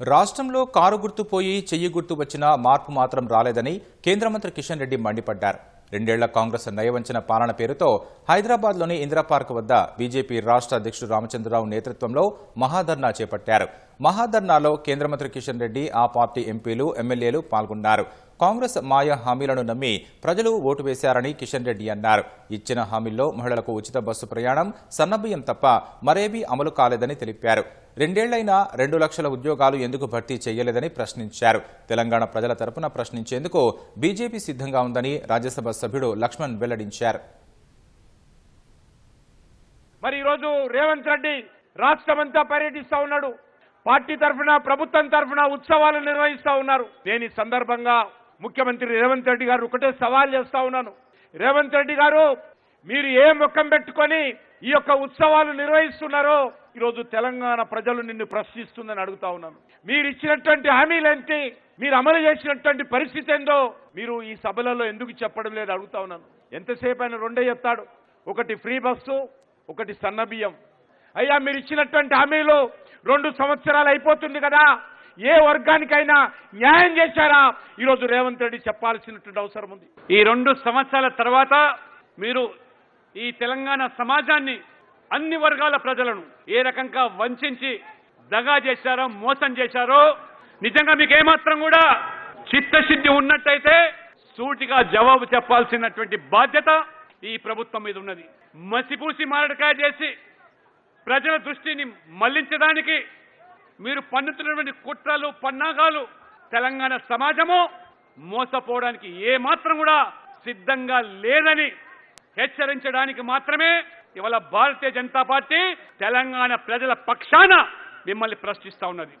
రాష్ట్రంలో కారు గుర్తు పోయి చెయ్యి గుర్తు వచ్చినా మార్పు మాత్రం రాలేదని కేంద్ర మంత్రి కిషన్ రెడ్డి మండిపడ్డారు. రెండేళ్ళ కాంగ్రెస్ నయవంచన పాలన పేరుతో హైదరాబాద్లోని ఇందిరాపార్క్ వద్ద బీజేపీ రాష్ట్ర అధ్యక్షుడు రామచంద్రరావు నేతృత్వంలో మహాధర్నా చేపట్టారు. మహాధర్నాలో కేంద్ర మంత్రి కిషన్ రెడ్డి ఆ పార్టీ ఎంపీలు ఎమ్మెల్యేలు పాల్గొన్నారు. కాంగ్రెస్ మాయ హామీలను నమ్మి ప్రజలు ఓటు వేశారని కిషన్ రెడ్డి అన్నారు. ఇచ్చిన హామీల్లో మహిళలకు ఉచిత బస్సు ప్రయాణం సన్నబియ్యం తప్ప మరేవీ అమలు కాలేదని తెలిపారు. రెండేళ్ళైనా రెండు లక్షల ఉద్యోగాలు ఎందుకు భర్తీ చేయలేదని ప్రశ్నించారు. తెలంగాణ ప్రజల తరపున ప్రశ్నించేందుకు బీజేపీ సిద్ధంగా ఉందని రాజ్యసభ సభ్యుడు లక్ష్మణ్ వెల్లడించారు. మరి ఈరోజు రేవంత్ రెడ్డి రాష్ట్రమంతా పర్యటిస్తా ఉన్నాడు. పార్టీ తరఫున ప్రభుత్వం తరఫున ఉత్సవాలు నిర్వహిస్తా ఉన్నారు. నేను ఈ సందర్భంగా ముఖ్యమంత్రి రేవంత్ రెడ్డి గారు ఒకటే సవాల్ చేస్తా ఉన్నాను. రేవంత్ రెడ్డి గారు మీరు ఏ ముఖం పెట్టుకొని ఈ యొక్క ఉత్సవాలు నిర్వహిస్తున్నారో ఈరోజు తెలంగాణ ప్రజలు నిన్ను ప్రశ్నిస్తుందని అడుగుతా ఉన్నాను. మీరు ఇచ్చినటువంటి హామీలేంటి మీరు అమలు చేసినటువంటి పరిస్థితి ఏందో మీరు ఈ సభలలో ఎందుకు చెప్పడం లేదు అడుగుతా ఉన్నాను. ఎంతసేపు ఆయన రెండే చెప్తాడు. ఒకటి ఫ్రీ బస్సు ఒకటి సన్న బియ్యం. అయ్యా మీరు ఇచ్చినటువంటి హామీలు రెండు సంవత్సరాలు అయిపోతుంది కదా. ఏ వర్గానికైనా న్యాయం చేశారా? ఈరోజు రేవంత్ రెడ్డి చెప్పాల్సినటువంటి అవసరం ఉంది. ఈ రెండు సంవత్సరాల తర్వాత మీరు ఈ తెలంగాణ సమాజాన్ని అన్ని వర్గాల ప్రజలను ఏ రకంగా వంచి దగా చేశారో మోసం చేశారో నిజంగా మీకు ఏమాత్రం కూడా చిత్తశుద్ధి ఉన్నట్టయితే సూటిగా జవాబు చెప్పాల్సినటువంటి బాధ్యత ఈ ప్రభుత్వం మీద ఉన్నది. మసిపూసి మారడకాయ చేసి ప్రజల దృష్టిని మళ్ళించడానికి మీరు పన్నుతున్నటువంటి కుట్రలు పన్నాగాలు తెలంగాణ సమాజము మోసపోవడానికి ఏమాత్రం కూడా సిద్ధంగా లేదని హెచ్చరించడానికి మాత్రమే ఇవాళ భారతీయ జనతా పార్టీ తెలంగాణ ప్రజల పక్షాన మిమ్మల్ని ప్రశ్నిస్తా ఉన్నది.